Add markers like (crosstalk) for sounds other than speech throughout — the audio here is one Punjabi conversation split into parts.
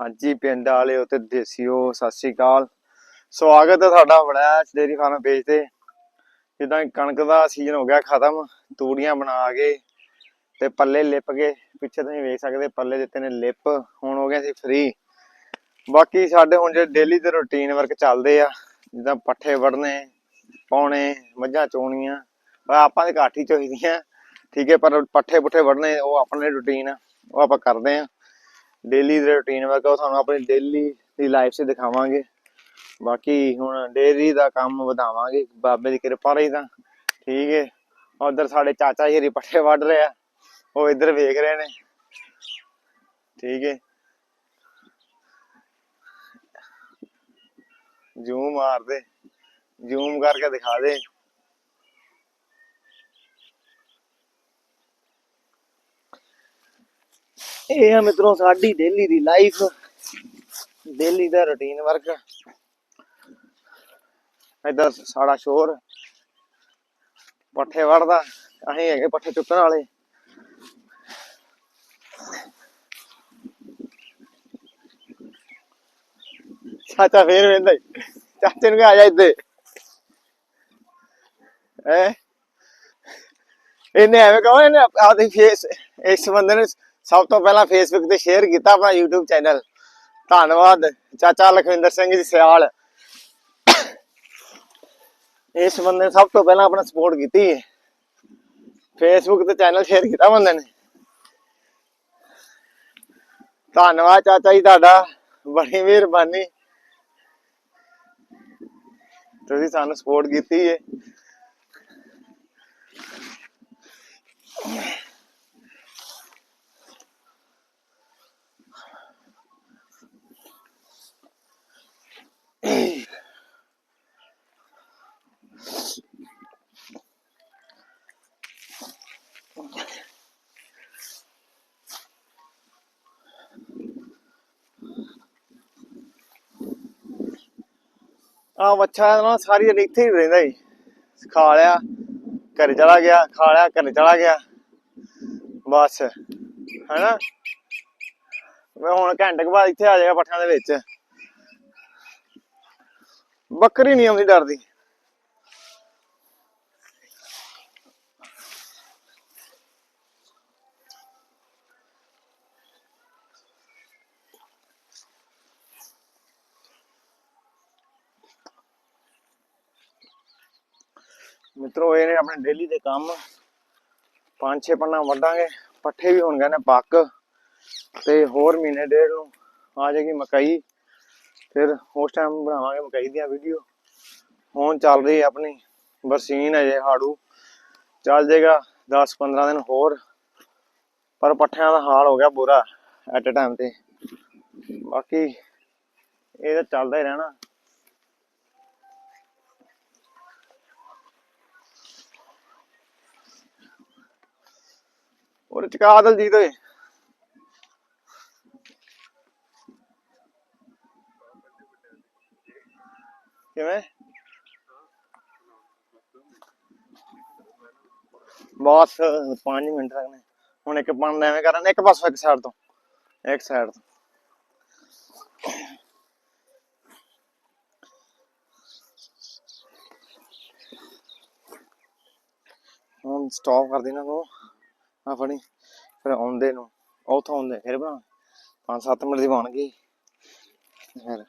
ਹਾਂਜੀ, ਪਿੰਡ ਵਾਲਿਓ ਤੇ ਦੇਸੀਓ ਸਤਿ ਸ੍ਰੀ ਅਕਾਲ। ਸਵਾਗਤ ਹੈ ਤੁਹਾਡਾ ਬੜਾ ਡੇਰੀ ਫਾਰਮ ਪੇਜ ਤੇ ਜਿੱਦਾਂ ਕਣਕ ਦਾ ਸੀਜ਼ਨ ਹੋ ਗਿਆ, ਖਤਮ, ਤੂੜੀਆਂ ਬਣਾ ਕੇ ਤੇ ਪੱਲੇ ਲਿਪ ਗਏ ਪਿੱਛੇ ਤੁਸੀਂ ਵੇਖ ਸਕਦੇ, ਪੱਲੇ ਦਿੱਤੇ ਨੇ ਲਿਪ, ਹੁਣ ਹੋ ਗਿਆ ਸੀ ਫ੍ਰੀ ਬਾਕੀ ਸਾਡੇ ਹੁਣ ਜਿਹੜੇ ਡੇਲੀ ਦੇ ਰੁਟੀਨ ਵਰਕ ਚੱਲਦੇ ਆ, ਜਿੱਦਾਂ ਪੱਠੇ ਵੜਨੇ ਪਾਉਣੇ, ਮੱਝਾਂ ਚੋਣੀਆਂ ਆਪਾਂ ਦੇ ਘੱਟ ਹੀ ਚੋਈਦੀਆਂ। ਠੀਕ ਹੈ, ਪਰ ਪੱਠੇ ਪੁੱਠੇ ਵੜਨੇ ਉਹ ਆਪਣੇ ਰੁਟੀਨ ਆ, ਉਹ ਆਪਾਂ ਕਰਦੇ ਆ। ਡੇਲੀ ਦੇ ਰੁਟੀਨ ਵਰਕ ਉਹ ਤੁਹਾਨੂੰ ਆਪਣੀ ਡੇਲੀ ਦੀ ਲਾਈਫ 'ਚ ਦਿਖਾਵਾਂਗੇ। ਬਾਕੀ ਹੁਣ ਡੇਰੀ ਦਾ ਕੰਮ ਵਧਾਵਾਂਗੇ। ਬਾਬੇ ਦੀ ਕਿਰਪਾ ਰਹੀ ਤਾਂ। ਠੀਕ ਹੈ ਉਧਰ ਸਾਡੇ ਚਾਚਾ ਜੀ ਪੱਠੇ ਵੱਢ ਰਹੇ ਆ। ਉਹ ਇੱਧਰ ਵੇਖ ਰਹੇ ਨੇ। ਠੀਕ ਹੈ ਜ਼ੂਮ ਮਾਰ ਦੇ ਜ਼ੂਮ ਕਰਕੇ ਦਿਖਾ ਦੇ। ਇਹ ਆ ਮਿੱਤਰੋ, ਸਾਡੀ ਡੇਲੀ ਦੀ ਲਾਈਫ ਡੇਲੀ ਦਾ ਰੁਟੀਨ ਵਰਕ ਇੱਧਰ ਸਾਡਾ ਸ਼ੋਰ, ਪੱਠੇ ਵੜਦਾ, ਅਸੀਂ ਹੈਗੇ ਪੱਠੇ ਚੁੱਕਣ ਵਾਲੇ। ਚਾਚਾ ਫੇਰ ਵੇਂਦਾ ਚਾਚੇ ਨੂੰ ਆ ਜਾ ਇੱਥੇ ਹੈ? ਇਹਨੇ ਐਵੇਂ ਕਹੋ ਇਹਨੇ ਆਪਦੀ ਫੇਸ ਇਸ ਬੰਦੇ ਨੇ ਸਭ ਤੋਂ ਪਹਿਲਾਂ ਫੇਸਬੁੱਕ ਤੇ ਸ਼ੇਅਰ ਕੀਤਾ ਆਪਣਾ YouTube ਚੈਨਲ ਧੰਨਵਾਦ, ਚਾਚਾ ਲਖਵਿੰਦਰ ਸਿੰਘ ਜੀ, ਸਿਆਲ। ਇਸ ਬੰਦੇ ਨੇ ਸਭ ਤੋਂ ਪਹਿਲਾਂ ਆਪਣਾ ਸਪੋਰਟ ਕੀਤੀ। ਹੈ ਫੇਸਬੁੱਕ ਤੇ ਚੈਨਲ ਸ਼ੇਅਰ ਕੀਤਾ ਬੰਦੇ ਨੇ। ਧੰਨਵਾਦ ਚਾਚਾ ਜੀ ਤੁਹਾਡਾ, ਬੜੀ ਮਿਹਰਬਾਨੀ। ਤੁਸੀਂ ਸਾਨੂੰ ਸਪੋਰਟ ਕੀਤੀ ਹੈ ਆ ਬੱਚਾ ਨਾ ਸਾਰੀ ਦਿਨ ਇੱਥੇ ਹੀ ਰਹਿੰਦਾ ਜੀ। ਖਾ ਲਿਆ, ਘਰੇ ਚਲਾ ਗਿਆ, ਖਾ ਲਿਆ, ਘਰੇ ਚਲਾ ਗਿਆ। ਬਸ, ਹੈਨਾ? ਮੈਂ ਹੁਣ ਘੰਟੇ ਬਾਅਦ ਇੱਥੇ ਆ ਜਾਏਗਾ ਪੱਠਿਆਂ ਦੇ ਵਿੱਚ। ਬੱਕਰੀ ਨਹੀਂ ਆਉਂਦੀ ਡਰਦੀ। ਮਿੱਤਰੋ, ਇਹ ਨੇ ਆਪਣੇ ਡੇਲੀ ਦੇ ਕੰਮ ਪੰਜ ਛੇ ਪੰਨਾ ਵੱਢਾਂਗੇ। ਪੱਠੇ ਵੀ ਹੋਣਗੇ ਨੇ ਪੱਕ ਤੇ ਹੋਰ ਮਹੀਨੇ ਡੇਢ ਨੂੰ ਆ ਜਾਏਗੀ ਮਕਈ। ਫਿਰ ਉਸ ਟਾਈਮ ਬਣਾਵਾਂਗੇ ਮਕਈ ਦੀਆਂ ਵੀਡੀਓ ਹੁਣ ਚੱਲ ਰਹੀ ਹੈ ਆਪਣੀ ਬਰਸੀਨ ਅਜੇ ਹਾੜੂ। ਚੱਲ ਜਾਏਗਾ 10 15 ਦਿਨ ਹੋਰ। ਪਰ ਪੱਠਿਆਂ ਦਾ ਹਾਲ ਹੋ ਗਿਆ ਬੁਰਾ ਐਟ ਅ ਟਾਈਮ ਤੇ। ਬਾਕੀ ਇਹ ਤਾਂ ਚੱਲਦਾ ਹੀ ਰਹਿਣਾ। ਉਹ ਚਕਾ ਦਲਜੀਤ ਓਏ? ਕਿਵੇਂ? ਬਸ 5 ਮਿੰਟ ਲੱਗਣੇ ਹੁਣ ਇੱਕ ਪੰਨ ਐਵੇਂ ਕਰਾਂ ਇੱਕ ਪਾਸੋਂ ਇੱਕ ਸਾਈਡ ਤੋਂ। ਇੱਕ ਸਾਈਡ ਤੋਂ। ਹੁਣ ਸਟਾਪ ਕਰ ਦੇਣਾ ਤੂੰ। ਆ ਫੜੀ, ਫਿਰ ਆਉਂਦੇ ਨੂੰ, ਉਥੋਂ ਆਉਂਦੇ, ਫਿਰ ਬਣਾ 5-7 ਮਿੰਟ ਦੀ ਬਣ ਗਈ। ਫਿਰ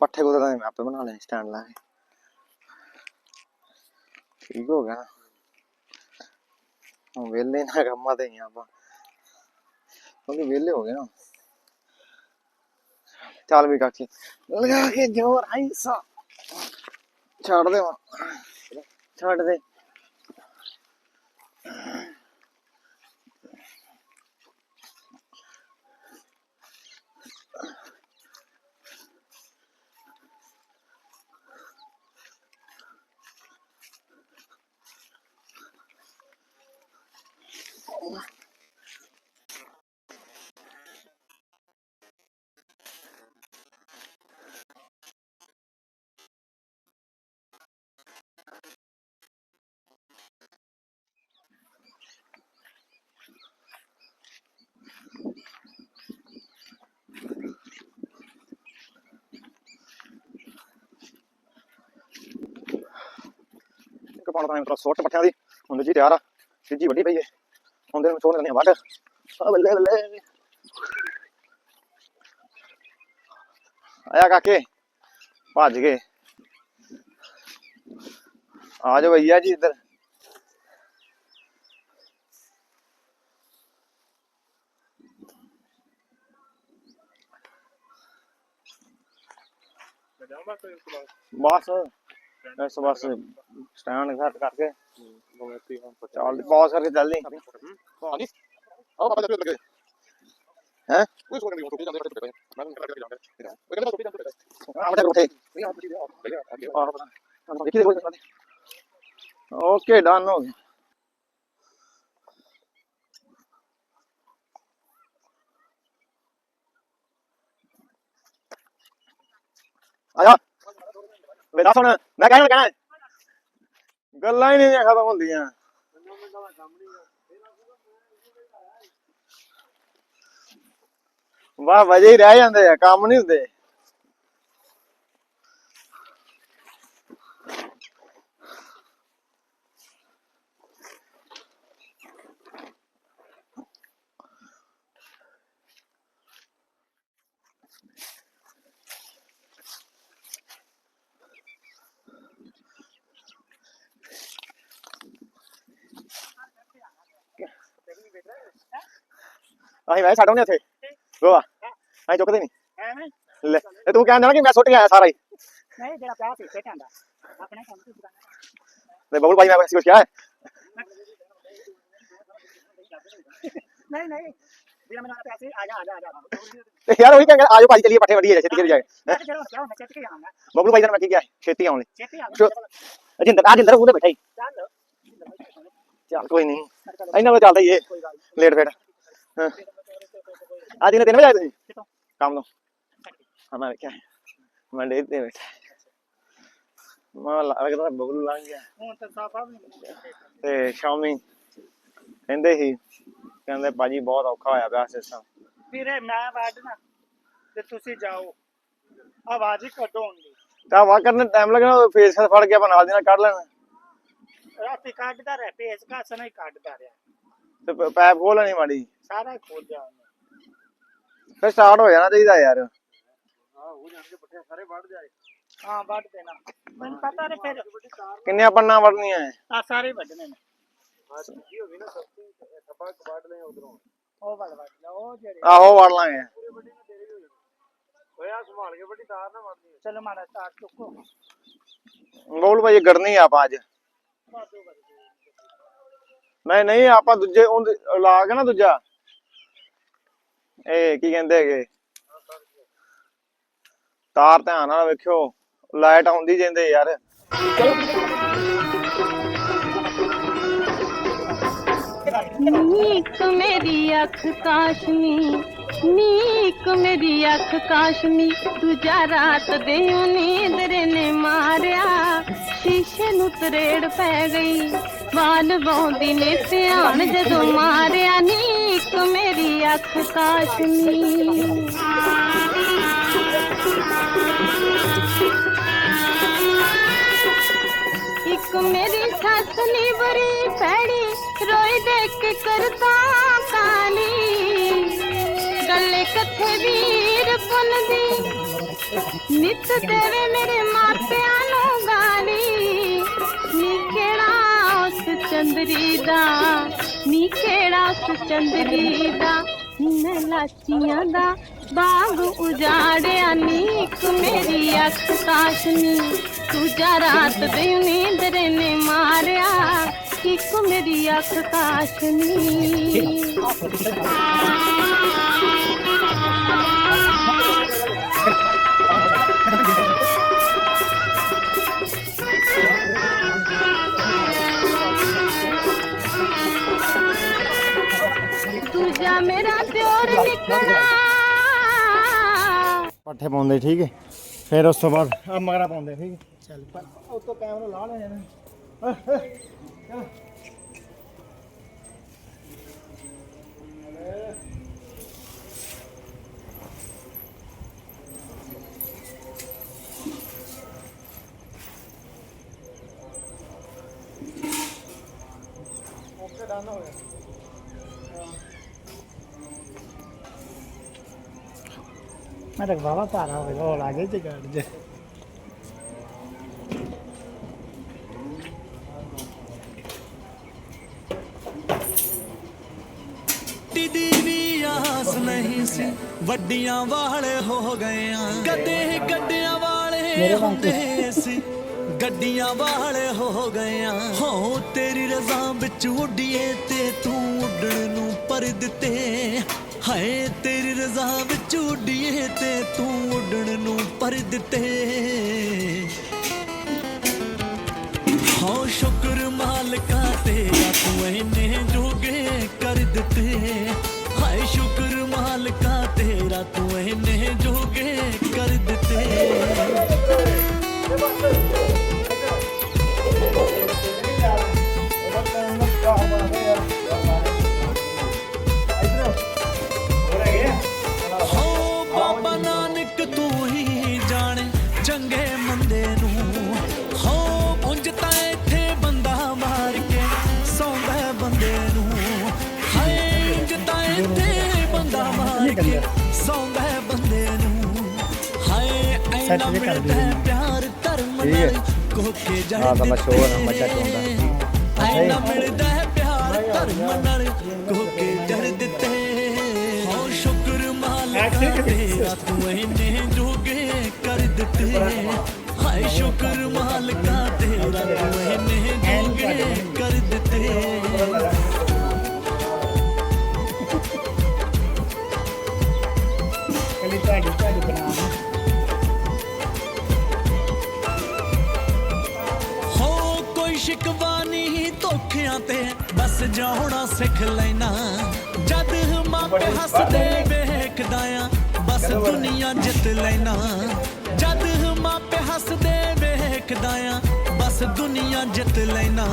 ਪੱਠੇ ਕੁਤਰਦਾ ਮੈਂ ਆਪੇ ਬਣਾ ਲਿਆ ਸਟੈਂਡ ਲਾ ਕੇ। ਠੀਕ ਹੋ ਗਿਆ। ਹੁਣ ਵਿਹਲੇ ਨਾ ਕੰਮਾਂ ਤੇ ਹੀ ਆਪਾਂ। ਕਿਉਂਕਿ ਵਿਹਲੇ ਹੋ ਗਏ ਨਾ। ਚੱਲ ਵੀ ਕਾਕੀ, ਲਗਾ ਕੇ ਜੋਰ, ਆਈ ਸਾ। ਛੱਡ ਦੇ ਹੁਣ। ਛੱਡ ਦੇ। quá ਪਾਉਣਾ ਤਾਂ ਮੇਰਾ ਸੋਟ ਪੱਠਿਆਂ ਦੀ ਹੁਣ ਜੀ ਤਿਆਰ ਆ ਜੀ ਵੱਡੀ ਪਈ ਏ ਹੁੰਦੇ ਨੂੰ ਛੋੜ ਦਿੰਦੇ ਆ ਵੱਢ ਆ ਬੱਲੇ ਬੱਲੇ ਆਇਆ ਕਾਕੇ ਭੱਜ ਗਏ ਆ ਜਾਓ ਭਈਆ ਜੀ ਇੱਧਰ ਬਸ ਇਸ ਬਸ ਸਟੈਂਡ ਘੱਟ ਕਰਕੇ ਚੱਲ ਪਾਸ ਕਰਕੇ ਚੱਲਦੀ ਆਓ ਬਾਬਾ ਜੀ ਲੱਗੇ ਹੈ ਕੋਈ ਸੋਚ ਨਹੀਂ ਉੱਠ ਜਾਂਦੇ ਬੜੇ ਮੈਂ ਕਰ ਕੇ ਜਾਂਦੇ ਉਹ ਕਹਿੰਦਾ ਉੱਠ ਜਾਂਦੇ ਆ ਬਟਾ ਰੋਠੇ ਨਹੀਂ ਆਪ ਜੀ ਆਹ ਬਟਾ ਦੇਖੀ ਦੇਖੋ ਓਕੇ ਡਨ ਹੋ ਗਿਆ ਆਇਆ ਮੇਰਾ ਸੁਣ ਮੈਂ ਕਹਿਣਾ ਕਹਿਣਾ ਗੱਲਾਂ ਹੀ ਨਹੀਂ ਖਤਮ ਹੁੰਦੀਆਂ ਵਾਹ ਵਜੇ ਹੀ ਰਹਿ ਜਾਂਦੇ ਆ ਕੰਮ ਨਹੀਂ ਹੁੰਦੇ। ਆਹੀ ਵੈਸੇ ਸਾਡਾ ਨਹੀਂ ਇੱਥੇ ਗੋਆ ਐ ਚੁੱਕਦੇ ਨਹੀਂ ਐਵੇਂ ਲੈ ਇਹ ਤੂੰ ਕਹਿੰਦਾ ਨਾ ਕਿ ਮੈਂ ਸੁੱਟ ਕੇ ਆਇਆ ਸਾਰਾ ਹੀ ਨਹੀਂ ਜਿਹੜਾ ਪਿਆ ਸੀ ਖੇਟਾਂ ਦਾ ਆਪਣੇ ਕੰਮ ਤੋਂ ਦੁਕਾਨ ਤੇ ਬਬਲ ਭਾਈ ਮੈਂ ਵੈਸੇ ਕੁਝ ਕਿਹਾ ਹੈ ਨਹੀਂ ਨਹੀਂ ਜਿਹੜਾ ਮੈਨੂੰ ਪਿਆ ਸੀ ਆ ਜਾ ਆ ਜਾ ਆ ਜਾ ਤੇ ਯਾਰ ਉਹੀ ਕਹਿੰਦਾ ਆਜੋ ਭਾਈ ਚਲੀਏ ਪੱਠੇ ਵੱਢੀਏ ਛੇਤੀ ਕਰ ਜਾਏ ਮੈਂ ਕਿਹਾ ਚਲੋ ਕਿਉਂ ਮੈਂ ਚੱਟ ਕੇ ਆਉਂਗਾ ਆ ਸ਼ੋ- ਅਜਿੰਦਰ ਅਜਿੰਦਰ ਉਹਦੇ ਬੈਠਾ ਹੀ ਚੱਲ ਚੱਲ ਕੋਈ ਨਹੀਂ ਇਹਨਾਂ ਕੋਲ ਚੱਲਦਾ ਹੀ ਇਹ ਕੋਈ ਗੱਲ ਲੇਟ ਫੇਟ ਹਾਂ ਅੱਜ ਨੇ 3 ਵਜੇ ਆਏ ਤੁਸੀਂ ਕਿਤੋਂ? ਕੰਮ ਤੋਂ ਹਾਂ ਮੈਂ ਕਿਹਾ ਮੈਂ ਡੇ ਤੇ ਬੈਠਾ ਮੈਂ ਲੱਗਦਾ ਬਬਲ ਲੰਘ ਗਿਆ ਹੁਣ ਤਾਂ ਸਾਫਾ ਵੀ ਤੇ ਸ਼ਾਮੀ ਕਹਿੰਦੇ ਸੀ ਕਹਿੰਦੇ ਭਾਜੀ ਬਹੁਤ ਔਖਾ ਹੋਇਆ ਪਿਆ ਸਿਸਟਮ ਵੀਰੇ ਮੈਂ ਵਾੜਨਾ ਤੇ ਤੁਸੀਂ ਜਾਓ ਆਵਾਜ਼ ਹੀ ਕੱਢੋ ਹੁੰਦੀ ਤਾਂ ਵਾ ਕਰਨ ਟਾਈਮ ਲੱਗਣਾ ਫੇਸ ਫੜ ਕੇ ਆਪਾਂ ਨਾਲ ਦੀ ਨਾਲ ਕੱਢ ਲੈਣਾ ਰਾਤੀ ਕੱਢਦਾ ਰਿਹਾ ਪੇਸ ਘਾਸ ਨਹੀਂ ਕੱਢਦਾ ਰਿਹਾ ਤੇ ਪ- ਪੈਪ ਖੋਲ ਲੈਣੀ ਮਾੜੀ ਸਾਰਾ ਹੀ ਖੋਲ ਜਾ ਉਹਨੇ ਫਿਰ ਸਟਾਰਟ ਹੋ ਜਾਣਾ ਚਾਹੀਦਾ ਯਾਰ। ਹਾਂ ਹੋ ਜਾਣਗੇ ਪੱਠੇ ਸਾਰੇ ਵੱਢ ਜਾਏ। ਹਾਂ ਵੱਢ ਦੇਣਾ। ਮੈਨੂੰ ਪਤਾ ਨਹੀਂ ਫਿਰ ਕਿੰਨੀਆਂ ਪੰਨਾ ਵੜਨੀਆਂ ਐ? ਆ ਸਾਰੇ ਵੱਢਣੇ ਨੇ। ਨਾ ਉਹ ਵੱਢ ਵੱਢ ਲਾ ਉਹ ਜਿਹੜੇ ਆਹੋ ਵੜ ਲਾਂਗੇ। ਹੋਇਆ ਸੰਭਾਲ ਕੇ ਵੱਡੀ ਤਾਰ ਨਾ ਮਾਰਨੀ ਚਲੋ ਮਾਰਾ ਤਾਰ ਚੁੱਕੋ। ਬੋਲ ਭਾਈ ਗੜਨੀ ਆ ਆਪਾਂ ਅੱਜ। ਨਹੀਂ ਨਹੀਂ ਆਪਾਂ ਦੂਜੇ ਉਹਦੇ ਲਾ ਕੇ ਨਾ ਦੂਜਾ। ਇਹ ਕੀ ਕਹਿੰਦੇ ਹੈਗੇ? ਤਾਰ ਧਿਆਨ ਨਾਲ ਵੇਖਿਓ, ਲਾਈਟ ਆਉਂਦੀ ਜਾਂਦੇ ਯਾਰ। ਨੀਕ ਮੇਰੀ ਅੱਖ ਕਾਸ਼ਮੀ, ਨੀਕ ਮੇਰੀ ਅੱਖ ਕਾਸ਼ਮੀ, ਦੂਜਾ ਰਾਤ ਦੇ ਨੀਂਦ ਨੇ ਮਾਰਿਆ, ਸ਼ੀਸ਼ੇ ਨੂੰ ਤਰੇੜ ਪੈ ਗਈ। ਵਾਲ ਵਾਉਂਦੀ ਨੇ ਧਿਆਨ ਜਦੋਂ ਮਾਰਿਆ ਨੀ ਇੱਕ ਮੇਰੀ ਅੱਖ ਕਾਸ਼ਮੀ। ਇੱਕ ਮੇਰੀ ਸੱਸ ਨੀ ਬਰੀ ਭੈੜੀ, ਰੋਈ ਦੇਖ ਕੇ ਕਰਦਾ ਕਾਲੀ। ਗੱਲੇ ਕੱਥੇ ਵੀਰ ਪੁੰਦੀ ਨਿਤ ਦੇਵੇ ਮੇਰੇ ਮਾਪਿਆਂ ਨੂੰ ਗਾਲੀ। ਚੰਦਰੀ ਦਾ ਨੀ ਕਿਹੜਾ ਉਸ ਚੰਦਰੀ ਦਾ ਮੈਂ ਲਾਚੀਆਂ ਦਾ ਬਾਗ ਉਜਾੜਿਆ ਨੀਕ ਮੇਰੀ ਅੱਖ ਕਾਸ਼ਨੀ ਦੂਜਾ ਰਾਤ ਦੇ ਨੀਂਦ ਨੇ ਮਾਰਿਆ ਇੱਕ ਮੇਰੀ ਅੱਖ ਕਾਸ਼ਨੀ (laughs) (laughs) ਮੇਰਾ ਪਿਓਰ ਨਿਕਲਾ ਪੱਠੇ ਪਾਉਂਦੇ ਠੀਕ ਹੈ? ਫਿਰ ਉਸ ਤੋਂ ਬਾਅਦ? ਆ ਮਗਰਾ ਪਾਉਂਦੇ ਠੀਕ ਹੈ। ਚੱਲ ਪਰ ਉਹ ਤੋਂ ਕੈਮਰਾ ਲਾ ਲੈਣੇ ਹੋਵੇ ਉਹ ਲਾਗੇ ਚ ਗੱਡ ਜੇ। ਮਿੱਟੀ ਦੀ ਵੀ ਆਸ ਨਹੀਂ ਸੀ ਵੱਡੀਆਂ ਵਾਲੇ ਹੋ ਗਏ ਆ ਗੱਡੇ ਗੱਡਿਆਂ ਵਾਲੇ ਹੁੰਦੇ ਸੀ ਗੱਡੀਆਂ ਵਾਲੇ ਹੋ ਗਏ ਆ ਹੋ ਤੇਰੀ ਰਜ਼ਾ ਵਿੱਚ ਉੱਡੀਏ ਤੇ ਤੂੰ ਉੱਡਣ ਨੂੰ ਪਰ ਦਿੱਤੇ। ਹਾਏ ਤੇਰੀ ਰਜ਼ਾ ਵਿੱਚ ਉੱਡੀਏ ਤੇ ਤੂੰ ਉੱਡਣ ਨੂੰ ਪਰ ਦਿੱਤੇ। ਹੋ ਸ਼ੁਕਰ ਮਾਲਕਾ ਤੇਰਾ ਤੂੰ ਇਹਨੇ ਜੋਗੇ ਕਰ ਦਿੱਤੇ। ਹਾਏ ਸ਼ੁਕਰ ਮਾਲਕਾ ਤੇਰਾ ਤੂੰ ਇਹਨੇ ਜੋਗੇ ਕਰ ਦਿੱਤੇ। ਹਾਏ ਐਨਾ Set ਵੀ ਕਰ ਮਿਲਦਾ ਹੈ ਪਿਆਰ ਧਰਮ ਨਾਲ ਕੋਕੇ ਜੜ ਹਾਂ ਤਾਂ ਮੈਂ ਦਿੱਤੇ। ਸ਼ੋਰ ਹਾਂ, ਮੱਝਾਂ ਚੋਂਦਾ। ਐਨਾ ਮਿਲਦਾ ਹੈ ਪਿਆਰ ਧਰਮ ਨਾਲ ਕੋਕੇ ਜੜ ਦਿੱਤੇ ਹੋ ਸ਼ੁਕਰ ਮਾਲਕਾ ਤੇਰਾ ਤੂੰ ਇਹਨੇ ਜੋਗੇ ਕਰ ਦਿੱਤੇ ਹਾਏ ਸ਼ੁਕਰ ਮਾਲਕਾ ਤੇਰਾ ਤੂੰ ਇਹਨੇ ਜੋਗੇ ਕਰ ਦਿੱਤੇ ਕਲੀ ਤੁਹਾਡੀ ਤੁਹਾਡੀ ਬਣਾ ਹੋ ਕੋਈ ਸ਼ਿਕਵਾ ਨਹੀਂ ਧੋਖਿਆਂ ਤੇ ਬਸ ਜਾਉਣਾ ਸਿੱਖ ਲੈਣਾ। ਜਦ ਮਾਪੇ ਹੱਸਦੇ ਵੇਖਦਾ ਆ ਬਸ ਦੁਨੀਆ ਜਿੱਤ ਲੈਣਾ। ਜਦ ਮਾਪੇ ਹੱਸਦੇ ਵੇਖਦਾ ਆ ਬਸ ਦੁਨੀਆ ਜਿੱਤ ਲੈਣਾ।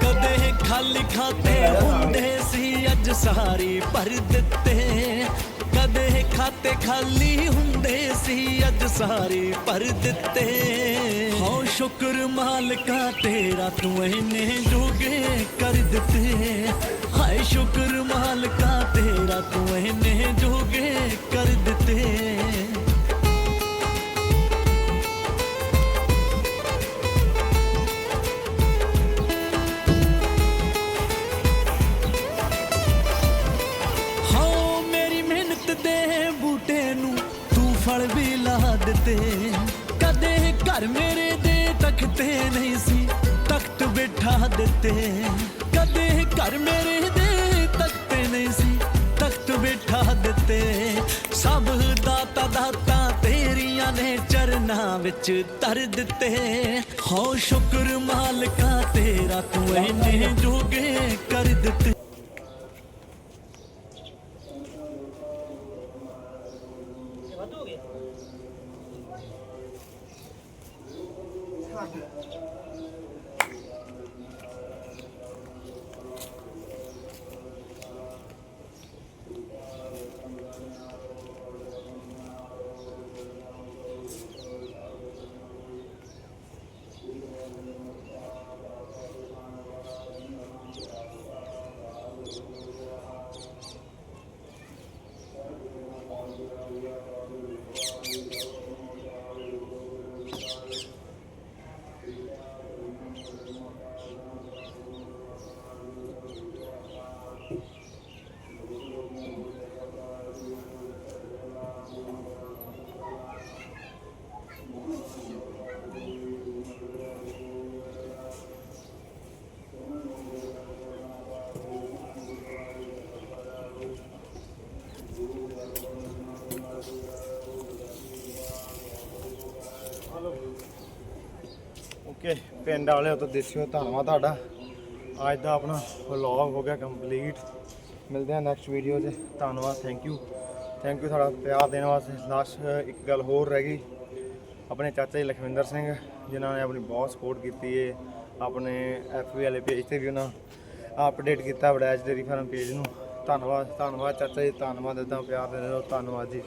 ਕਦੇ ਖਾਲੀ ਖਾਤੇ ਹੁੰਦੇ ਸੀ ਅੱਜ ਸਾਰੀ ਭਰ ਦਿੱਤੇ। ਕਦੇ ਖਾਤੇ ਖਾਲੀ ਹੁੰਦੇ ਸੀ ਅੱਜ ਸਾਰੇ ਭਰ ਦਿੱਤੇ ਹੋ ਸ਼ੁਕਰ ਮਾਲਕਾ ਤੇਰਾ ਤੂੰ ਇਹਨੇ ਜੋਗੇ ਕਰ ਦਿੱਤੇ ਹਾਏ ਸ਼ੁਕਰ ਮਾਲਕਾ ਤੇਰਾ ਤੂੰ ਇਹਨੇ ਬਿਠਾ ਕਦੇ ਘਰ ਮੇਰੇ ਦੇ ਤਖਤੇ ਨਹੀਂ ਸੀ, ਤਖਤ ਬਿਠਾ ਦਿੱਤੇ। ਸਭ ਦਾਤਾ ਦਾਤਾ ਤੇਰੀਆਂ ਨੇ ਚਰਨਾਂ ਵਿੱਚ ਧਰ ਦਿੱਤੇ। ਹੋ ਸ਼ੁਕਰ ਮਾਲਕਾ, ਤੇਰਾ ਤੂੰ ਇਹਨੇ ਜੋਗੇ ਕਰ ਦਿੱਤੇ। ਓਕੇ ਪਿੰਡ ਵਾਲਿਓ ਤੋਂ ਦੇਸਿਓ ਧੰਨਵਾਦ ਤੁਹਾਡਾ। ਅੱਜ ਦਾ ਆਪਣਾ ਵਲੌਗ ਹੋ ਗਿਆ ਕੰਪਲੀਟ ਮਿਲਦੇ ਹਾਂ ਨੈਕਸਟ ਵੀਡੀਓ 'ਚ ਧੰਨਵਾਦ ਥੈਂਕ ਯੂ ਥੈਂਕ ਯੂ ਤੁਹਾਡਾ ਪਿਆਰ ਦੇਣ ਵਾਸਤੇ। ਲਾਸਟ ਇੱਕ ਗੱਲ ਹੋਰ ਰਹਿ ਗਈ। ਆਪਣੇ ਚਾਚਾ ਜੀ ਲਖਵਿੰਦਰ ਸਿੰਘ, ਜਿਨ੍ਹਾਂ ਨੇ ਆਪਣੀ ਬਹੁਤ ਸਪੋਰਟ ਕੀਤੀ ਹੈ ਆਪਣੇ ਐਫਬੀ ਵਾਲੇ ਪੇਜ ਤੇ ਵੀ ਉਹਨਾਂ ਅਪਡੇਟ ਕੀਤਾ ਵੜੈਚ ਡੇਰੀ ਫਾਰਮ ਪੇਜ ਨੂੰ। ਧੰਨਵਾਦ ਧੰਨਵਾਦ ਚਾਚਾ ਜੀ, ਧੰਨਵਾਦ। ਇਦਾਂ ਪਿਆਰ ਦੇ ਰਹੇ ਧੰਨਵਾਦ ਜੀ।